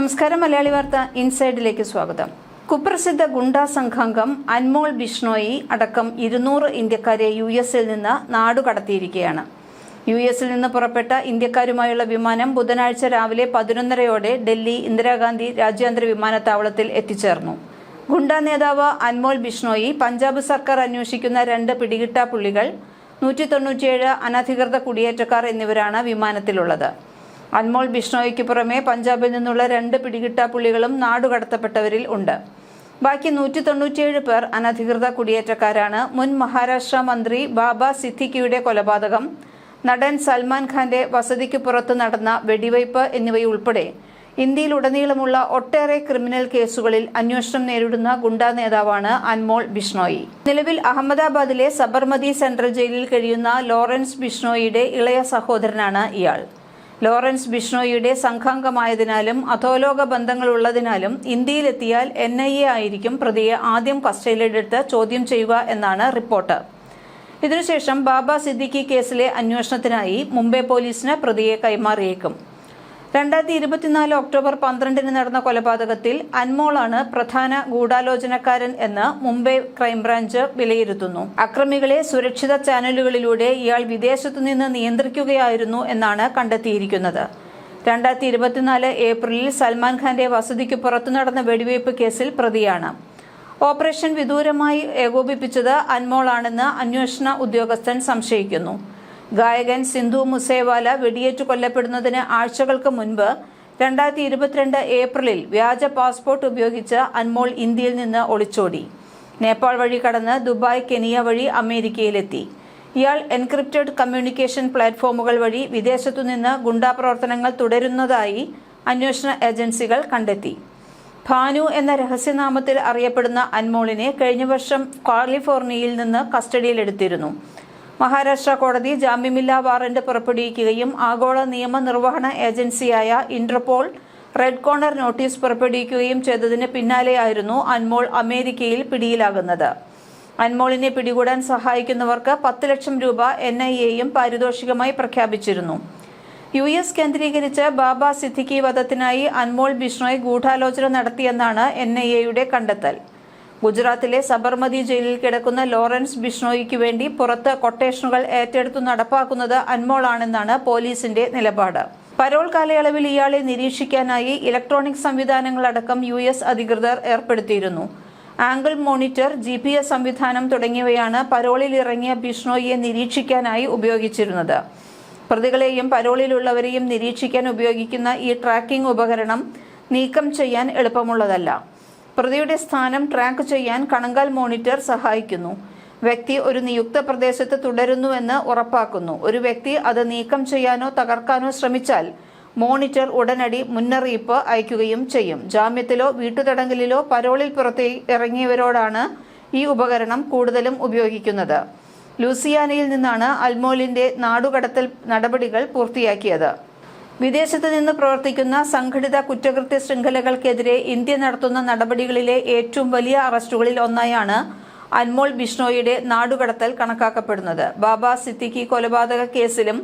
നമസ്കാരം മലയാളി വാർത്ത ഇൻസൈഡിലേക്ക് സ്വാഗതം. കുപ്രസിദ്ധ ഗുണ്ടാ സംഘാംഗം അൻമോൾ ബിഷ്ണോയി അടക്കം ഇരുന്നൂറ് ഇന്ത്യക്കാരെ യു എസിൽ നിന്ന് നാടുകടത്തിയിരിക്കുകയാണ് യു എസിൽ നിന്ന് പുറപ്പെട്ട ഇന്ത്യക്കാരുമായുള്ള വിമാനം ബുധനാഴ്ച രാവിലെ പതിനൊന്നരയോടെ ഡൽഹി ഇന്ദിരാഗാന്ധി രാജ്യാന്തര വിമാനത്താവളത്തിൽ എത്തിച്ചേർന്നു. ഗുണ്ടാ നേതാവ് അൻമോൾ ബിഷ്ണോയി പഞ്ചാബ് സർക്കാർ അന്വേഷിക്കുന്ന രണ്ട് പിടികിട്ടാ പുള്ളികൾ നൂറ്റി തൊണ്ണൂറ്റിയേഴ് അനധികൃത കുടിയേറ്റക്കാർ എന്നിവരാണ് വിമാനത്തിലുള്ളത്. അൻമോൾ ബിഷ്ണോയ്ക്ക് പുറമെ പഞ്ചാബിൽ നിന്നുള്ള രണ്ട് പിടികിട്ട പുള്ളികളും നാടുകടത്തപ്പെട്ടവരിൽ ഉണ്ട്. ബാക്കി നൂറ്റി തൊണ്ണൂറ്റിയേഴ് പേർ അനധികൃത കുടിയേറ്റക്കാരാണ്. മുൻ മഹാരാഷ്ട്ര മന്ത്രി ബാബ സിദ്ദിഖിയുടെ കൊലപാതകം നടൻ സൽമാൻ ഖാന്റെ വസതിക്ക് പുറത്ത് നടന്ന വെടിവയ്പ് എന്നിവയുൾപ്പെടെ ഇന്ത്യയിലുടനീളമുള്ള ഒട്ടേറെ ക്രിമിനൽ കേസുകളിൽ അന്വേഷണം നേരിടുന്ന ഗുണ്ടാ നേതാവാണ് അൻമോൾ ബിഷ്ണോയി. നിലവിൽ അഹമ്മദാബാദിലെ സബർമതി സെൻട്രൽ ജയിലിൽ കഴിയുന്ന ലോറൻസ് ബിഷ്ണോയിയുടെ ഇളയ സഹോദരനാണ് ഇയാൾ. ലോറൻസ് ബിഷ്ണോയുടെ സംഘാംഗമായതിനാലും അധോലോക ബന്ധങ്ങളുള്ളതിനാലും ഇന്ത്യയിലെത്തിയാൽ എൻ ഐ എ ആയിരിക്കും പ്രതിയെ ആദ്യം കസ്റ്റഡിയിലെടുത്ത് ചോദ്യം ചെയ്യുക എന്നാണ് റിപ്പോർട്ട്. ഇതിനുശേഷം ബാബ സിദ്ദിഖി കേസിലെ അന്വേഷണത്തിനായി മുംബൈ പോലീസിന് പ്രതിയെ കൈമാറിയേക്കും. രണ്ടായിരത്തി ഇരുപത്തിനാല് ഒക്ടോബർ പന്ത്രണ്ടിന് നടന്ന കൊലപാതകത്തിൽ അൻമോളാണ് പ്രധാന ഗൂഢാലോചനക്കാരൻ എന്ന് മുംബൈ ക്രൈംബ്രാഞ്ച് വിലയിരുത്തുന്നു. അക്രമികളെ സുരക്ഷിത ചാനലുകളിലൂടെ ഇയാൾ വിദേശത്തുനിന്ന് നിയന്ത്രിക്കുകയായിരുന്നു എന്നാണ് കണ്ടെത്തിയിരിക്കുന്നത്. രണ്ടായിരത്തി ഇരുപത്തിനാല് ഏപ്രിലിൽ സൽമാൻ ഖാന്റെ വസതിക്ക് പുറത്തു നടന്ന വെടിവയ്പ് കേസിൽ പ്രതിയാണ്. ഓപ്പറേഷൻ വിദൂരമായി ഏകോപിപ്പിച്ചത് അൻമോളാണെന്ന് അന്വേഷണ ഉദ്യോഗസ്ഥൻ സംശയിക്കുന്നു. ഗായകൻ സിന്ധു മുസേവാല വെടിയേറ്റു കൊല്ലപ്പെടുന്നതിന് ആഴ്ചകൾക്ക് മുൻപ് രണ്ടായിരത്തി ഇരുപത്തിരണ്ട് ഏപ്രിലിൽ വ്യാജ പാസ്പോർട്ട് ഉപയോഗിച്ച് അൻമോൾ ഇന്ത്യയിൽ നിന്ന് ഒളിച്ചോടി. നേപ്പാൾ വഴി കടന്ന് ദുബായ് കെനിയ വഴി അമേരിക്കയിലെത്തി. ഇയാൾ എൻക്രിപ്റ്റഡ് കമ്മ്യൂണിക്കേഷൻ പ്ലാറ്റ്ഫോമുകൾ വഴി വിദേശത്തുനിന്ന് ഗുണ്ടാ പ്രവർത്തനങ്ങൾ തുടരുന്നതായി അന്വേഷണ ഏജൻസികൾ കണ്ടെത്തി. ഭാനു എന്ന രഹസ്യനാമത്തിൽ അറിയപ്പെടുന്ന അൻമോളിനെ കഴിഞ്ഞ വർഷം കാലിഫോർണിയയിൽ നിന്ന് കസ്റ്റഡിയിലെടുത്തിരുന്നു. മഹാരാഷ്ട്ര കോടതി ജാമ്യമില്ലാ വാറന്റ് പുറപ്പെടുവിക്കുകയും ആഗോള നിയമനിർവഹണ ഏജൻസിയായ ഇന്റർപോൾ റെഡ് കോർണർ നോട്ടീസ് പുറപ്പെടുവിക്കുകയും ചെയ്തതിന് പിന്നാലെയായിരുന്നു അൻമോൾ അമേരിക്കയിൽ പിടിയിലാകുന്നത്. അൻമോളിനെ പിടികൂടാൻ സഹായിക്കുന്നവർക്ക് പത്ത് ലക്ഷം രൂപ എൻ ഐ എയും പാരിതോഷികമായി പ്രഖ്യാപിച്ചിരുന്നു. യു എസ് കേന്ദ്രീകരിച്ച് ബാബ സിദ്ദിഖി വധത്തിനായി അൻമോൾ ബിഷ്ണോയ് ഗൂഢാലോചന നടത്തിയെന്നാണ് എൻ ഐ എയുടെ കണ്ടെത്തൽ. ഗുജറാത്തിലെ സബർമതി ജയിലിൽ കിടക്കുന്ന ലോറൻസ് ബിഷ്ണോയിക്ക് വേണ്ടി പുറത്ത് കൊട്ടേഷനുകൾ ഏറ്റെടുത്തു നടപ്പാക്കുന്നത് അൻമോളാണെന്നാണ് പോലീസിന്റെ നിലപാട്. പരോൾ കാലയളവിൽ ഇയാളെ നിരീക്ഷിക്കാനായി ഇലക്ട്രോണിക് സംവിധാനങ്ങളടക്കം യു എസ് അധികൃതർ ഏർപ്പെടുത്തിയിരുന്നു. Ankle monitor G P S സംവിധാനം തുടങ്ങിയവയാണ് പരോളിൽ ഇറങ്ങിയ ബിഷ്ണോയിയെ നിരീക്ഷിക്കാനായി ഉപയോഗിച്ചിരുന്നത്. പ്രതികളെയും പരോളിലുള്ളവരെയും നിരീക്ഷിക്കാൻ ഉപയോഗിക്കുന്ന ഈ ട്രാക്കിംഗ് ഉപകരണം നീക്കം ചെയ്യാൻ എളുപ്പമുള്ളതല്ല. പ്രതിയുടെ സ്ഥാനം ട്രാക്ക് ചെയ്യാൻ കണങ്കാൽ മോണിറ്റർ സഹായിക്കുന്നു. വ്യക്തി ഒരു നിയുക്ത പ്രദേശത്ത് തുടരുന്നുവെന്ന് ഉറപ്പാക്കുന്നു. ഒരു വ്യക്തി അത് നീക്കം ചെയ്യാനോ തകർക്കാനോ ശ്രമിച്ചാൽ മോണിറ്റർ ഉടനടി മുന്നറിയിപ്പ് അയക്കുകയും ചെയ്യും. ജാമ്യത്തിലോ വീട്ടുതടങ്കലിലോ പരോളിൽ പുറത്തെ ഇറങ്ങിയവരോടാണ് ഈ ഉപകരണം കൂടുതലും ഉപയോഗിക്കുന്നത്. ലൂസിയാനയിൽ നിന്നാണ് അൽമോലിന്റെ നാടുകടത്തൽ നടപടികൾ പൂർത്തിയാക്കിയത്. വിദേശത്ത് നിന്ന് പ്രവർത്തിക്കുന്ന സംഘടിത കുറ്റകൃത്യ ശൃംഖലകൾക്കെതിരെ ഇന്ത്യ നടത്തുന്ന നടപടികളിലെ ഏറ്റവും വലിയ അറസ്റ്റുകളിൽ ഒന്നായാണ് അൻമോൾ ബിഷ്ണോയുടെ നാടുകടത്തൽ കണക്കാക്കപ്പെടുന്നത്. ബാബ സിദ്ദിഖി കൊലപാതക കേസിലും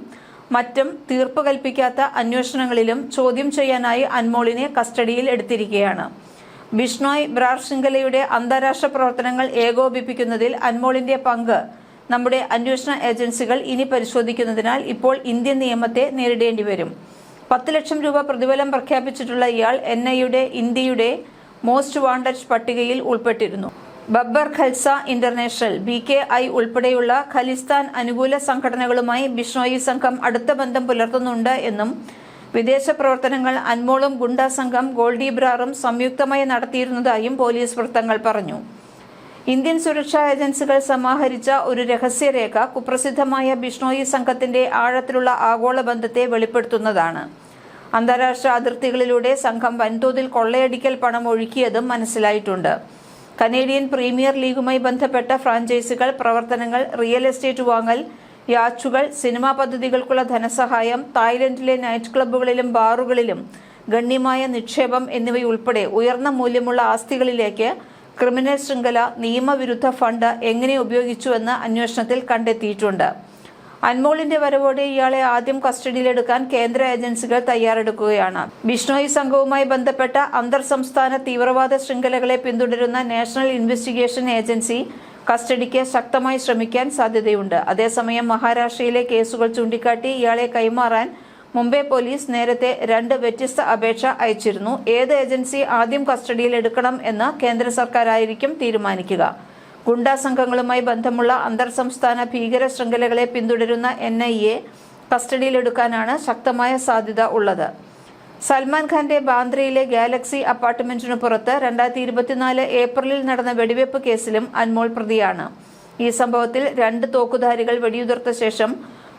മറ്റും തീർപ്പ് കൽപ്പിക്കാത്ത അന്വേഷണങ്ങളിലും ചോദ്യം ചെയ്യാനായി അൻമോളിനെ കസ്റ്റഡിയിൽ എടുത്തിരിക്കുകയാണ്. ബിഷ്ണോയ് ബ്രാർ ശൃംഖലയുടെ അന്താരാഷ്ട്ര പ്രവർത്തനങ്ങൾ ഏകോപിപ്പിക്കുന്നതിൽ അൻമോളിന്റെ പങ്ക് നമ്മുടെ അന്വേഷണ ഏജൻസികൾ ഇനി പരിശോധിക്കുന്നതിനാൽ ഇപ്പോൾ ഇന്ത്യൻ നിയമത്തെ നേരിടേണ്ടി വരും. പത്ത് ലക്ഷം രൂപ പ്രതിഫലം പ്രഖ്യാപിച്ചിട്ടുള്ള ഇയാൾ എൻ ഐയുടെ ഇന്ത്യയുടെ മോസ്റ്റ് വാണ്ടഡ് പട്ടികയിൽ ഉൾപ്പെട്ടിരുന്നു. Babbar Khalsa international B K I ഉൾപ്പെടെയുള്ള ഖലിസ്ഥാൻ അനുകൂല സംഘടനകളുമായി ബിഷ്ണോയി സംഘം അടുത്ത ബന്ധം പുലർത്തുന്നുണ്ട് എന്നും വിദേശ പ്രവർത്തനങ്ങൾ അൻമോളും ഗുണ്ട സംഘം ഗോൾഡി ബ്രാറും സംയുക്തമായി നടത്തിയിരുന്നതായും പോലീസ് വൃത്തങ്ങൾ പറഞ്ഞു. ഇന്ത്യൻ സുരക്ഷാ ഏജൻസികൾ സമാഹരിച്ച ഒരു രഹസ്യരേഖ കുപ്രസിദ്ധമായ ബിഷ്ണോയി സംഘത്തിന്റെ ആഴത്തിലുള്ള ആഗോള ബന്ധത്തെ വെളിപ്പെടുത്തുന്നതാണ്. അന്താരാഷ്ട്ര അതിർത്തികളിലൂടെ സംഘം വൻതോതിൽ കൊള്ളയടിക്കൽ പണം ഒഴുക്കിയതും മനസ്സിലായിട്ടുണ്ട്. കനേഡിയൻ പ്രീമിയർ ലീഗുമായി ബന്ധപ്പെട്ട ഫ്രാഞ്ചൈസികൾ പ്രവർത്തനങ്ങൾ റിയൽ എസ്റ്റേറ്റ് വാങ്ങൽ യാച്ചുകൾ സിനിമാ പദ്ധതികൾക്കുള്ള ധനസഹായം തായ്ലൻഡിലെ നൈറ്റ് ക്ലബ്ബുകളിലും ബാറുകളിലും ഗണ്യമായ നിക്ഷേപം എന്നിവയുൾപ്പെടെ ഉയർന്ന മൂല്യമുള്ള ആസ്തികളിലേക്ക് ക്രിമിനൽ ശൃംഖല നിയമവിരുദ്ധ ഫണ്ട് എങ്ങനെ ഉപയോഗിച്ചുവെന്ന് അന്വേഷണത്തിൽ കണ്ടെത്തിയിട്ടുണ്ട്. അൻമോളിന്റെ വരവോടെ ഇയാളെ ആദ്യം കസ്റ്റഡിയിലെടുക്കാൻ കേന്ദ്ര ഏജൻസികൾ തയ്യാറെടുക്കുകയാണ്. ബിഷ്ണോയി സംഘവുമായി ബന്ധപ്പെട്ട അന്തർ സംസ്ഥാന തീവ്രവാദ ശൃംഖലകളെ പിന്തുടരുന്ന നാഷണൽ ഇൻവെസ്റ്റിഗേഷൻ ഏജൻസി കസ്റ്റഡിക്ക് ശക്തമായി ശ്രമിക്കാൻ സാധ്യതയുണ്ട്. അതേസമയം മഹാരാഷ്ട്രയിലെ കേസുകൾ ചൂണ്ടിക്കാട്ടി ഇയാളെ കൈമാറാൻ മുംബൈ പോലീസ് നേരത്തെ രണ്ട് വ്യത്യസ്ത അപേക്ഷ അയച്ചിരുന്നു. ഏത് ഏജൻസി ആദ്യം കസ്റ്റഡിയിൽ എടുക്കണം എന്ന് കേന്ദ്ര സർക്കാരായിരിക്കും തീരുമാനിക്കുക. ഗുണ്ടാ സംഘങ്ങളുമായി ബന്ധമുള്ള അന്തർ സംസ്ഥാന ഭീകര ശൃംഖലകളെ പിന്തുടരുന്ന എൻ ഐ എ കസ്റ്റഡിയിലെടുക്കാനാണ് ശക്തമായ സാധ്യത ഉള്ളത്. സൽമാൻ ഖാന്റെ ബാന്ദ്രയിലെ ഗാലക്സി അപ്പാർട്ട്മെന്റിനു പുറത്ത് രണ്ടായിരത്തി ഇരുപത്തിനാല് ഏപ്രിലിൽ നടന്ന വെടിവെപ്പ് കേസിലും അൻമോൾ പ്രതിയാണ്. ഈ സംഭവത്തിൽ രണ്ട് തോക്കുധാരികൾ വെടിയുതിർത്ത ശേഷം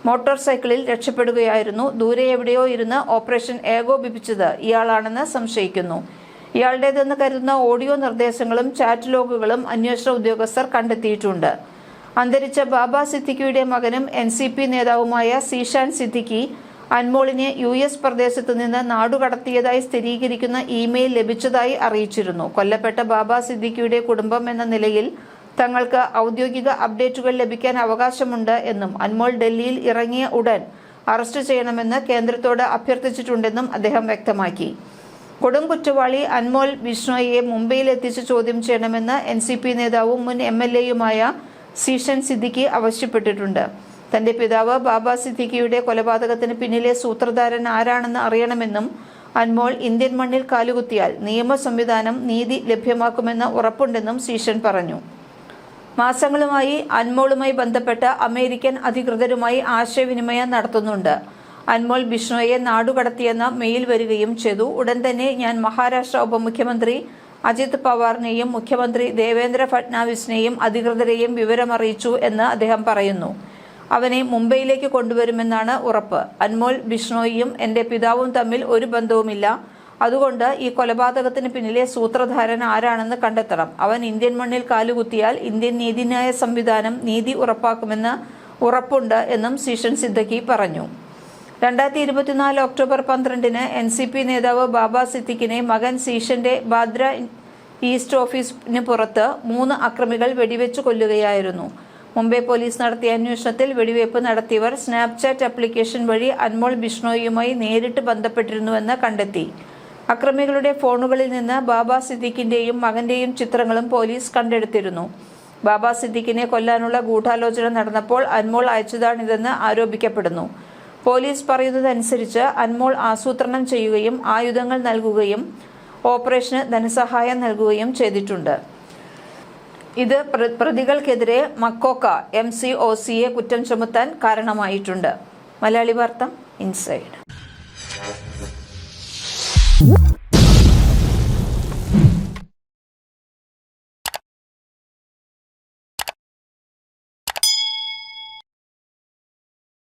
മോട്ടോർ സൈക്കിളിൽ രക്ഷപ്പെടുകയായിരുന്നു. ദൂരെ എവിടെയോ ഇരുന്ന് ഓപ്പറേഷൻ ഏകോപിപ്പിച്ചത് ഇയാളാണെന്ന് സംശയിക്കുന്നു. ഇയാളുടേതെന്ന് കരുതുന്ന ഓഡിയോ നിർദ്ദേശങ്ങളും ചാറ്റ് ലോഗുകളും അന്വേഷണ ഉദ്യോഗസ്ഥർ കണ്ടെത്തിയിട്ടുണ്ട്. അന്തരിച്ച ബാബ സിദ്ദിഖിയുടെ മകനും എൻ സി പി നേതാവുമായ സീഷാൻ സിദ്ദിഖി അൻമോളിനെ യു എസ് പ്രദേശത്തു നിന്ന് നാടുകടത്തിയതായി സ്ഥിരീകരിക്കുന്ന ഇമെയിൽ ലഭിച്ചതായി അറിയിച്ചിരുന്നു. കൊല്ലപ്പെട്ട ബാബ സിദ്ദിഖിയുടെ കുടുംബം എന്ന നിലയിൽ തങ്ങൾക്ക് ഔദ്യോഗിക അപ്ഡേറ്റുകൾ ലഭിക്കാൻ അവകാശമുണ്ട് എന്നും അൻമോൾ ഡൽഹിയിൽ ഇറങ്ങിയ ഉടൻ അറസ്റ്റ് ചെയ്യണമെന്ന് കേന്ദ്രത്തോട് അഭ്യർത്ഥിച്ചിട്ടുണ്ടെന്നും അദ്ദേഹം വ്യക്തമാക്കി. കൊടും കുറ്റവാളി അൻമോൾ ബിഷ്ണോയെ മുംബൈയിൽ എത്തിച്ച് ചോദ്യം ചെയ്യണമെന്ന് എൻ സി പി നേതാവും മുൻ എം എൽ എയുമായ സീഷൻ സിദ്ദിഖി ആവശ്യപ്പെട്ടിട്ടുണ്ട്. തന്റെ പിതാവ് ബാബ സിദ്ദിഖിയുടെ കൊലപാതകത്തിന് പിന്നിലെ സൂത്രധാരൻ ആരാണെന്ന് അറിയണമെന്നും അൻമോൾ ഇന്ത്യൻ മണ്ണിൽ കാലുകുത്തിയാൽ നിയമ സംവിധാനം നീതി ലഭ്യമാക്കുമെന്ന് ഉറപ്പുണ്ടെന്നും സീഷൻ പറഞ്ഞു. മാസങ്ങളുമായി അൻമോളുമായി ബന്ധപ്പെട്ട അമേരിക്കൻ അധികൃതരുമായി ആശയവിനിമയം നടത്തുന്നുണ്ട്. അൻമോൾ ബിഷ്ണോയെ നാടുകടത്തിയെന്ന മെയിൽ വരികയും ചെയ്തു. ഉടൻ തന്നെ ഞാൻ മഹാരാഷ്ട്ര ഉപമുഖ്യമന്ത്രി അജിത് പവാറിനെയും മുഖ്യമന്ത്രി ദേവേന്ദ്ര ഫട്നാവിസിനെയും അധികൃതരെയും വിവരമറിയിച്ചു എന്ന് അദ്ദേഹം പറയുന്നു. അവനെ മുംബൈയിലേക്ക് കൊണ്ടുവരുമെന്നാണ് ഉറപ്പ്. അൻമോൾ ബിഷ്ണോയിയും എന്റെ പിതാവും തമ്മിൽ ഒരു ബന്ധവുമില്ല. അതുകൊണ്ട് ഈ കൊലപാതകത്തിന് പിന്നിലെ സൂത്രധാരൻ ആരാണെന്ന് കണ്ടെത്തണം. അവൻ ഇന്ത്യൻ മണ്ണിൽ കാലുകുത്തിയാൽ ഇന്ത്യൻ നീതിന്യായ സംവിധാനം നീതി ഉറപ്പാക്കുമെന്ന് ഉറപ്പുണ്ട് എന്നും സീഷൻ സിദ്ദക്കി പറഞ്ഞു. രണ്ടായിരത്തി ഇരുപത്തിനാല് ഒക്ടോബർ പന്ത്രണ്ടിന് എൻ സി പി നേതാവ് ബാബ സിദ്ദിഖിനെ മകൻ സീഷന്റെ ബാദ്ര ഈസ്റ്റ് ഓഫീസിന് പുറത്ത് മൂന്ന് അക്രമികൾ വെടിവെച്ചു കൊല്ലുകയായിരുന്നു. മുംബൈ പോലീസ് നടത്തിയ അന്വേഷണത്തിൽ വെടിവയ്പ് നടത്തിയവർ സ്നാപ്ചാറ്റ് ആപ്ലിക്കേഷൻ വഴി അൻമോൾ ബിഷ്ണോയുമായി നേരിട്ട് ബന്ധപ്പെട്ടിരുന്നുവെന്ന് കണ്ടെത്തി. അക്രമികളുടെ ഫോണുകളിൽ നിന്ന് ബാബ സിദ്ദിഖിന്റെയും മകന്റെയും ചിത്രങ്ങളും പോലീസ് കണ്ടെടുത്തിരുന്നു. ബാബ സിദ്ദിഖിനെ കൊല്ലാനുള്ള ഗൂഢാലോചന നടന്നപ്പോൾ അൻമോൾ അയച്ചതാണിതെന്ന് ആരോപിക്കപ്പെടുന്നു. പോലീസ് പറയുന്നതനുസരിച്ച് അൻമോൾ ആസൂത്രണം ചെയ്യുകയും ആയുധങ്ങൾ നൽകുകയും ഓപ്പറേഷന് ധനസഹായം നൽകുകയും ചെയ്തിട്ടുണ്ട്. ഇത് പ്ര- പ്രതികൾക്കെതിരെ മക്കോക്ക എം സി ഒ സിയെ കുറ്റം ചുമത്താൻ കാരണമായിട്ടുണ്ട്. മലയാളി വാർത്ത ഇൻസൈഡ്.